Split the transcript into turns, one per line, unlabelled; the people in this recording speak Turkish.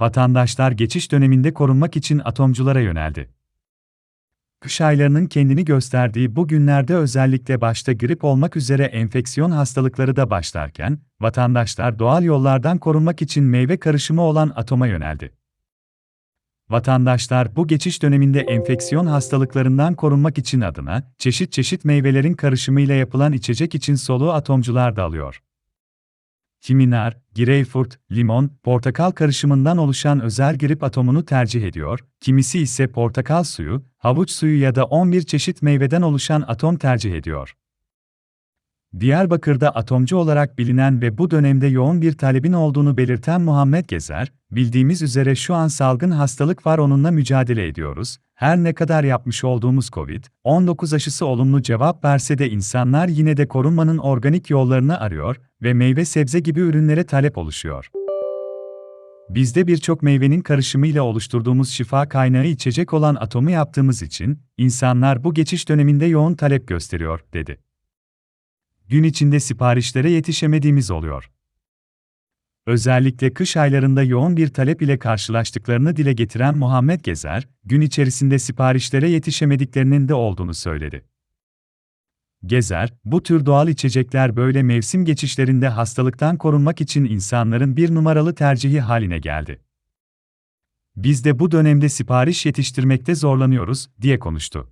vatandaşlar geçiş döneminde korunmak için atomculara yöneldi. Kış aylarının kendini gösterdiği bu günlerde özellikle başta grip olmak üzere enfeksiyon hastalıkları da başlarken, vatandaşlar doğal yollardan korunmak için meyve karışımı olan atoma yöneldi. Vatandaşlar bu geçiş döneminde enfeksiyon hastalıklarından korunmak için adına çeşit çeşit meyvelerin karışımıyla yapılan içecek için soluğu atomcular da alıyor. Kimi nar, greyfurt, limon, portakal karışımından oluşan özel grip atomunu tercih ediyor, kimisi ise portakal suyu, havuç suyu ya da 11 çeşit meyveden oluşan atom tercih ediyor. Diyarbakır'da atomcu olarak bilinen ve bu dönemde yoğun bir talebin olduğunu belirten Muhammed Gezer, bildiğimiz üzere şu an salgın hastalık var onunla mücadele ediyoruz. Her ne kadar yapmış olduğumuz COVID-19 aşısı olumlu cevap verse de insanlar yine de korunmanın organik yollarını arıyor ve meyve sebze gibi ürünlere talep oluşuyor. Bizde birçok meyvenin karışımıyla oluşturduğumuz şifa kaynağı içecek olan atomu yaptığımız için, insanlar bu geçiş döneminde yoğun talep gösteriyor, dedi gün içinde siparişlere yetişemediğimiz oluyor. Özellikle kış aylarında yoğun bir talep ile karşılaştıklarını dile getiren Muhammed Gezer, gün içerisinde siparişlere yetişemediklerinin de olduğunu söyledi. Gezer, bu tür doğal içecekler böyle mevsim geçişlerinde hastalıktan korunmak için insanların bir numaralı tercihi haline geldi. Biz de bu dönemde sipariş yetiştirmekte zorlanıyoruz, diye konuştu.